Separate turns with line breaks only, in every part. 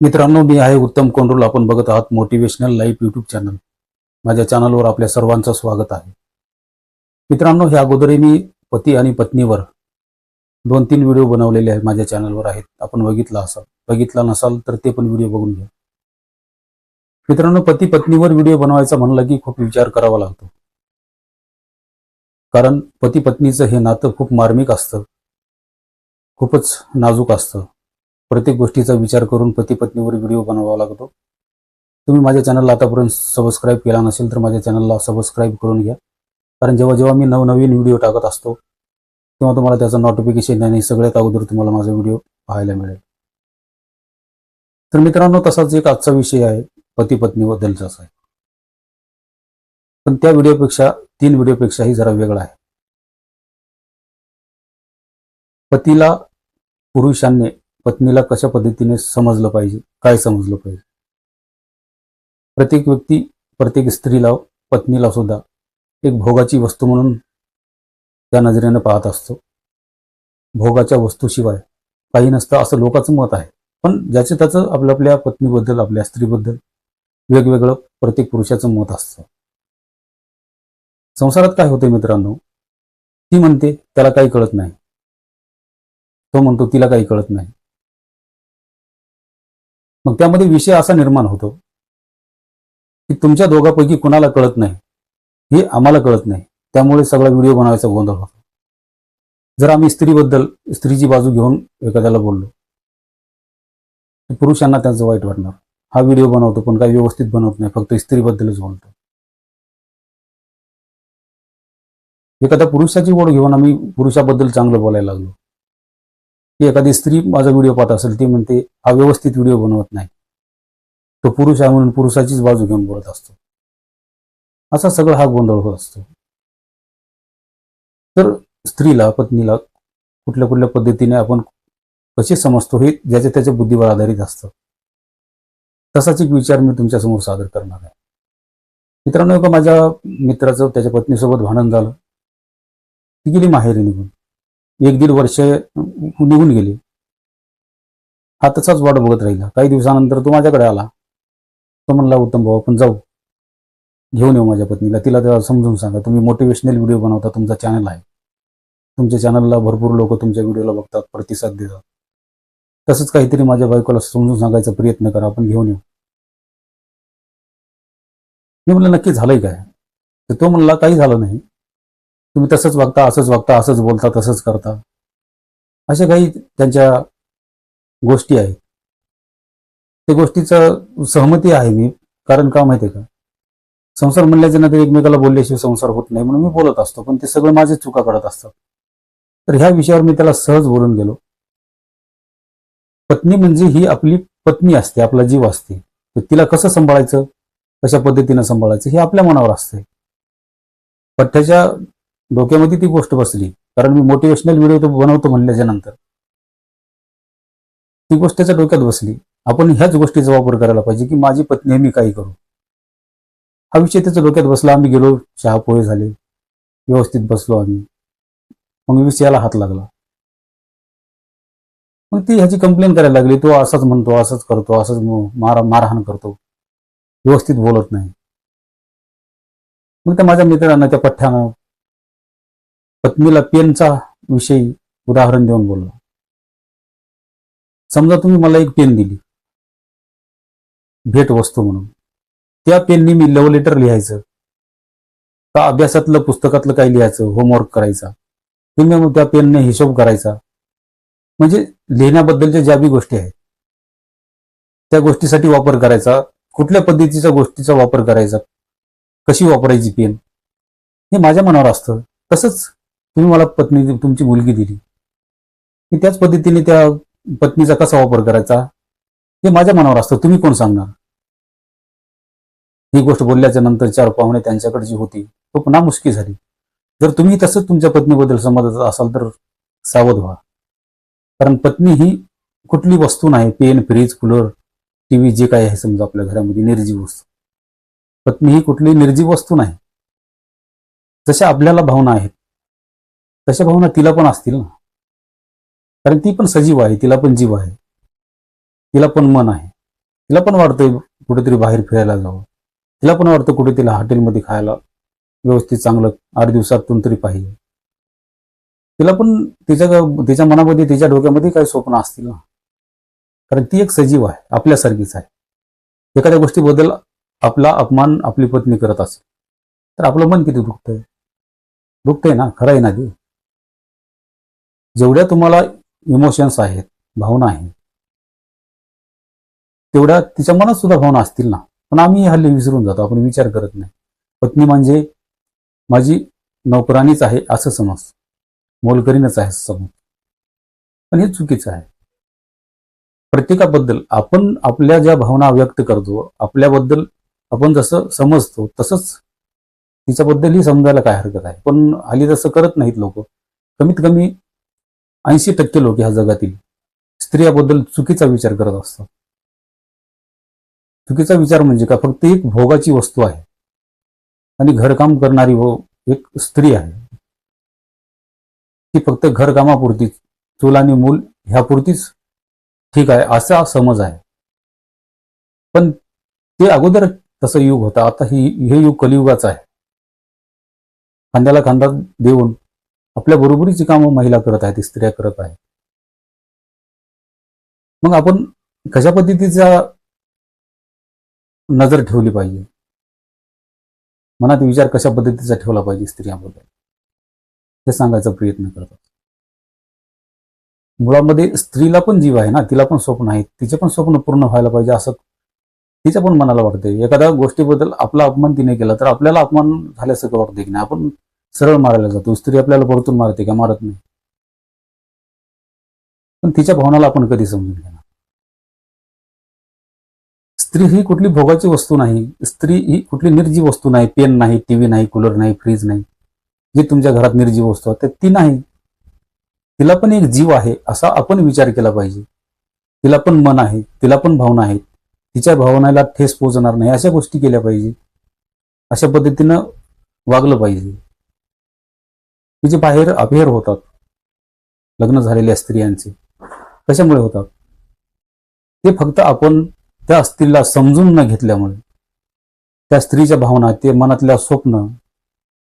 मित्रांनो मी आहे उत्तम कोंडूल. आपण बघत आहात मोटिवेशनल लाईफ यूट्यूब चॅनल माझ्या चॅनलवर आपल्या सर्वांचं स्वागत आहे. मित्रांनो ह्या अगोदरही मी पती आणि पत्नीवर दोन तीन व्हिडिओ बनवलेले आहेत माझ्या चॅनलवर आहेत. आपण बघितला असाल. बघितला नसाल तर ते पण व्हिडिओ बघून घ्या. मित्रांनो पती पत्नीवर व्हिडिओ बनवायचा म्हणलं की खूप विचार करावा लागतो. कारण पती पत्नीचं हे नातं खूप मार्मिक असतं. खूपच नाजूक असतं. प्रत्येक गोष्टीचा विचार करून पती पत्नीवर व्हिडिओ बनवावा लागतो. तुम्ही माझ्या चॅनलला आतापर्यंत सबस्क्राईब केला नसेल तर माझ्या चॅनलला सबस्क्राईब करून घ्या. कारण जेव्हा जेव्हा मी नवनवीन व्हिडिओ टाकत असतो तेव्हा तुम्हाला त्याचं नोटिफिकेशन आणि सगळ्यात अगोदर तुम्हाला माझा व्हिडिओ पाहायला मिळेल. तर मित्रांनो तसाच एक आजचा विषय आहे पती पत्नीबद्दलचाच आहे पण त्या व्हिडिओपेक्षा तीन व्हिडिओपेक्षाही जरा वेगळा आहे. पतीला पुरुषांनी पत्नीला कशा पद्धतीने समजलं पाहिजे? काय समजलं पाहिजे? प्रत्येक व्यक्ती प्रत्येक स्त्रीला पत्नीला सुद्धा एक भोगाची वस्तू म्हणून त्या नजरेनं पाहत असतो. भोगाच्या वस्तूशिवाय काही नसतं असं लोकांचं मत आहे. पण ज्याचं त्याचं आपल्या आपल्या पत्नीबद्दल आपल्या स्त्रीबद्दल वेगवेगळं प्रत्येक पुरुषाचं मत असतं. संसारात काय होते मित्रांनो? ती म्हणते त्याला काही कळत नाही. तो म्हणतो तिला काही कळत नाही. मग त्यामध्ये विषय असा निर्माण होतो की तुमच्या दोघांपैकी कुणाला कळत नाही हे आम्हाला कळत नाही. त्यामुळे सगळा व्हिडिओ बनवायचा गोंधळ होतो. जर आम्ही स्त्रीबद्दल स्त्रीची बाजू घेऊन एखाद्याला बोललो पुरुषांना त्यांचं वाईट वाटणार. हा व्हिडिओ बनवतो पण काही व्यवस्थित बनवत नाही फक्त स्त्रीबद्दलच बोलतो. एखाद्या पुरुषाची ओढ घेऊन आम्ही पुरुषाबद्दल चांगलं बोलायला लागलो. की एखादी स्त्री माझा व्हिडिओ पाहत असेल ती म्हणते हा व्यवस्थित व्हिडिओ बनवत नाही. तो पुरुष आहे म्हणून पुरुषाचीच बाजू घेऊन बोलत असतो. असा सगळा हा गोंधळ होत असतो. तर स्त्रीला पत्नीला कुठल्या कुठल्या पद्धतीने आपण कसे समजतो हे ज्याच्या त्याच्या बुद्धीवर आधारित असतं. तसाच एक विचार मी तुमच्यासमोर सादर करणार आहे. मित्रांनो एका माझ्या मित्राचं त्याच्या पत्नीसोबत भांडण झालं. ती गेली माहेरी निघून. एक दीड वर्ष निघून गेली. हा तसाच वाट बघत राहिला. काही दिवसानंतर तो माझ्याकडे आला. तो म्हणला उत्तम भाऊ आपण जाऊ. घेऊन येऊ माझ्या पत्नीला. तिला त्याला समजून सांगा. तुम्ही मोटिवेशनल व्हिडिओ बनवता. तुमचा चॅनल आहे. तुमच्या चॅनलला भरपूर लोक तुमच्या व्हिडिओला बघतात प्रतिसाद देतात. तसंच काहीतरी माझ्या बायकोला समजून सांगायचा प्रयत्न करा. आपण घेऊन येऊ. मी म्हणलं नक्की झालंय काय? तर तो म्हणला काही झालं नाही. तुम्ही तसंच वागता असंच वागता असंच बोलता तसंच करता. अशा काही त्यांच्या गोष्टी आहेत. त्या गोष्टीचं सहमती आहे मी. कारण का माहितीये का? संसार म्हणल्याच्या नंतर एकमेकाला बोलल्याशिवाय संसार होत नाही म्हणून मी बोलत असतो. पण ते सगळं माझे चुका करत असतात. तर ह्या विषयावर मी त्याला सहज बोलून गेलो. पत्नी म्हणजे ही आपली पत्नी असते आपला जीव असते. तर तिला कसं सांभाळायचं? कशा पद्धतीनं सांभाळायचं? हे आपल्या मनावर असते पण त्याच्या डोक्यामध्ये ती गोष्ट बसली. कारण मी मोटिवेशनल व्हिडिओ तो बनवतो म्हणल्याच्या नंतर. ती गोष्ट त्याच्या डोक्यात बसली. आपण ह्याच गोष्टीचा वापर करायला पाहिजे की माझी पत्नी मी काही करू. हा विषय त्याच्या डोक्यात बसला. आम्ही गेलो चहा पोहे झाले. व्यवस्थित बसलो आम्ही. मग विषयाला हात लागला. मग ती ह्याची कंप्लेन करायला लागली. तो असाच म्हणतो असंच करतो असंच मार मारहाण करतो. व्यवस्थित बोलत नाही. मग त्या माझ्या मित्रांना त्या पठ्ठ्यानं पत्नीला पेनचा विषयी उदाहरण देऊन बोललो. समजा तुम्ही मला एक पेन दिली. भेट वस्तू म्हणून. त्या पेननी मी लव्ह लेटर लिहायचं. का अभ्यासातलं पुस्तकातलं काही लिहायचं होमवर्क करायचा. तुम्ही मग त्या पेनने हिशोब करायचा. म्हणजे लिहिण्याबद्दलच्या ज्या बी गोष्टी आहेत त्या गोष्टीसाठी वापर करायचा. कुठल्या पद्धतीच्या गोष्टीचा वापर करायचा? कशी वापरायची पेन? हे माझ्या मनावर असतं. तसंच तुम्ही मला पत्नी तुमची मुलगी दिली. मी त्याच पद्धतीने त्या पत्नीचा कसा वापर करायचा? हे माझ्या मनावर असतं. तुम्ही कोण सांगणार? ही गोष्ट बोलल्याच्या नंतर चार पाहुणे त्यांच्याकडे जी होती तो पुन्हा मुश्की झाली. जर तुम्ही तसंच तुमच्या पत्नीबद्दल समजत असाल तर सावध व्हा. कारण पत्नी ही कुठली वस्तू नाही पेन फ्रीज कूलर टीव्ही जे काही आहे समजा आपल्या घरामध्ये निर्जीव वस्तू. पत्नी ही कुठली निर्जीव वस्तू नाही. जशा आपल्याला भावना आहेत तशा भावना तिला पण असतील ना. कारण ती पण सजीव आहे तिला पण जीव आहे. तिला पण मन आहे. तिला पण वाटतं कुठेतरी बाहेर फिरायला जावं. तिला पण वाटतं कुठे तिला हॉटेलमध्ये खायला व्यवस्थित चांगलं आठ दिवसातून तरी पाहिजे. तिला पण तिच्या तिच्या मनामध्ये तिच्या डोक्यामध्ये काही स्वप्न असतील ना. कारण ती एक सजीव आहे आपल्यासारखीच आहे. एखाद्या गोष्टीबद्दल आपला अपमान आपली पत्नी करत असेल तर आपलं मन किती दुखतंय? दुखतंय ना खरं आहे ना ते? जेवढ्या तुम्हाला इमोशन्स आहेत भावना आहेत तेवढ्या तिच्या मनात सुद्धा भावना असतील ना. पण आम्ही हल्ली विसरून जातो आपण विचार करत नाही. पत्नी म्हणजे माझी नोकरानीच आहे असं समज. मोलकरीनच आहे असं समज. पण हे चुकीचं आहे. प्रत्येकाबद्दल आपण आपल्या ज्या भावना व्यक्त करतो आपल्याबद्दल आपण जसं समजतो तसंच तिच्याबद्दलही समजायला काय हरकत आहे. पण हल्ली तसं करत नाहीत लोक. कमीत कमी ऐंशी टक्के लोक ह्या जगातील स्त्रियाबद्दल चुकीचा विचार करत असतात. चुकीचा विचार म्हणजे का? फक्त एक भोगाची वस्तू आहे. आणि घरकाम करणारी व एक स्त्री आहे. ती फक्त घरकामापुरतीच चूल आणि मूल ह्यापुरतीच ठीक आहे असा समज आहे. पण ते अगोदर तसं युग होता. आता ही हे युग कलियुगाचं आहे. खांद्याला खांदा देऊन आपल्या बरोबरीची कामं महिला करत आहेत स्त्रिया करत आहेत. मग आपण कशा पद्धतीचा नजर ठेवली पाहिजे? मनात विचार कशा पद्धतीचा ठेवला पाहिजे स्त्रियांबद्दल? हे सांगायचा प्रयत्न करतात मुळामध्ये स्त्रीला पण जीव आहे ना तिला पण स्वप्न आहे तिचे पण स्वप्न पूर्ण व्हायला पाहिजे असं तिच्या पण मनाला वाटते एखाद्या गोष्टीबद्दल आपला अपमान तिने केला तर आपल्याला अपमान झाल्यासारखं वाटते की नाही? आपण सरळ मारायला जातो. स्त्री आपल्याला परतून मारते का? मारत नाही. पण तिच्या भावनाला आपण कधी समजून घेणार? स्त्री ही कुठली भोगाची वस्तू नाही. स्त्री ही कुठली निर्जीव वस्तू नाही. पेन नाही टीव्ही नाही कूलर नाही फ्रीज नाही. जी तुमच्या घरात निर्जीव वस्तू आहे ती नाही. तिला पण एक जीव आहे असा आपण विचार केला पाहिजे. तिला पण मन आहे. तिला पण भावना आहेत. तिच्या भावनाला ठेस पोचणार नाही. अशा गोष्टी केल्या पाहिजे. अशा पद्धतीनं वागलं पाहिजे. तिचे बाहेर अफेअर होतात. लग्न झालेल्या स्त्रियांचे. कशामुळे होतात? ते फक्त आपण त्या स्त्रीला समजून न घेतल्यामुळे. त्या स्त्रीच्या भावना ते मनातल्या स्वप्न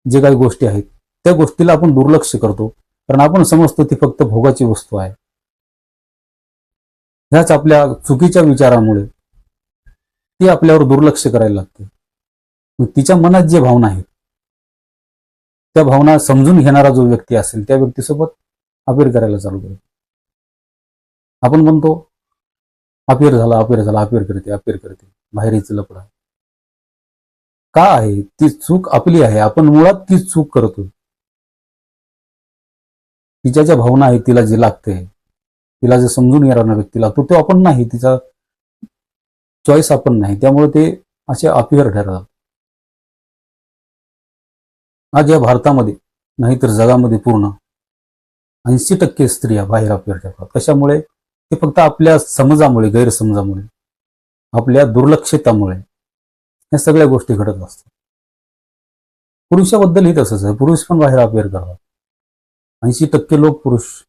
जे काही गोष्टी आहेत त्या गोष्टीला आपण दुर्लक्ष करतो. कारण आपण समजतो ती फक्त भोगाची वस्तू आहे. ह्याच आपल्या चुकीच्या विचारामुळे ती आपल्यावर दुर्लक्ष करायला लागते. तिच्या मनात जे भावना आहेत त्या भावना समजून घेणारा जो व्यक्ती असेल त्या व्यक्तीसोबत अपेर करायला चालू करतो आपण म्हणतो अपेर झाला अपेर झाला अपेर करते अपेर करते. बाहेरीच लपडा का आहे? ती चूक आपली आहे. आपण मुळात ती चूक करतो तिच्या ज्या भावना आहेत तिला जे लागते तिला जे समजून येणारा व्यक्ती लागतो तो आपण नाही. तिचा चॉईस आपण नाही. त्यामुळे ते असे अपिअर ठरतात. आज या भारतामध्ये नाहीतर जगामध्ये पूर्ण ऐंशी टक्के स्त्रिया बाहेर अपिअर ठेवतात. कशामुळे? ते फक्त आपल्या समजामुळे गैरसमजामुळे आपल्या दुर्लक्षितामुळे या सगळ्या गोष्टी घडत असतात. पुरुषाबद्दलही तसंच आहे. पुरुष पण बाहेर अपेअर करतात. ऐंशी टक्के लोक पुरुष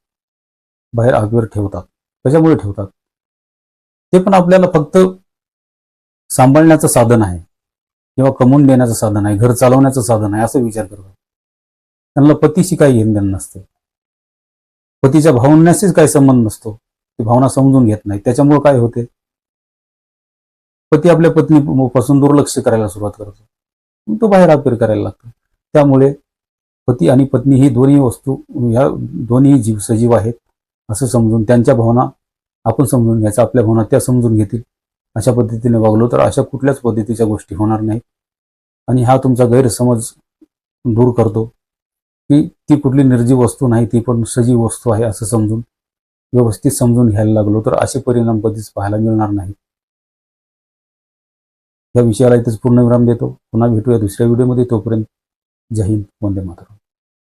बाहेर अपेअर ठेवतात. कशामुळे ठेवतात? ते पण आपल्याला फक्त सांभाळण्याचं साधन आहे. किंवा कमवून देण्याचं साधन आहे घर चालवण्याचं साधन आहे असं विचार करतात त्यांना पतीशी काही घेणं देणं नसते. पतीच्या भावनाशीच काही संबंध नसतो. ती भावना समजून घेत नाही. त्याच्यामुळे काय होते? पती आपल्या पत्नी पासून दुर्लक्ष करायला सुरुवात करतो. तो बाहेर अपेअर करायला लागतो. त्यामुळे पती आणि पत्नी ही दोन्ही वस्तू या दोन्ही जीव सजीव आहेत असं समजून त्यांच्या भावना आपण समजून घ्यायचं. आपल्या भावना त्या समजून घेतील. अशा पद्धतीने वागलो तर अशा कुठल्याच पद्धतीच्या गोष्टी होणार नाहीत. आणि हा तुमचा गैरसमज दूर करतो की ती कुठली निर्जीव वस्तू नाही ती पण सजीव वस्तू आहे असं समजून व्यवस्थित समजून घ्यायला लागलो तर असे परिणाम कधीच पाहायला मिळणार नाही या विषयाला इथेच पूर्ण विराम देतो. पुन्हा भेटूया दुसऱ्या व्हिडिओमध्ये. तोपर्यंत जय हिंद वंदे मातरम.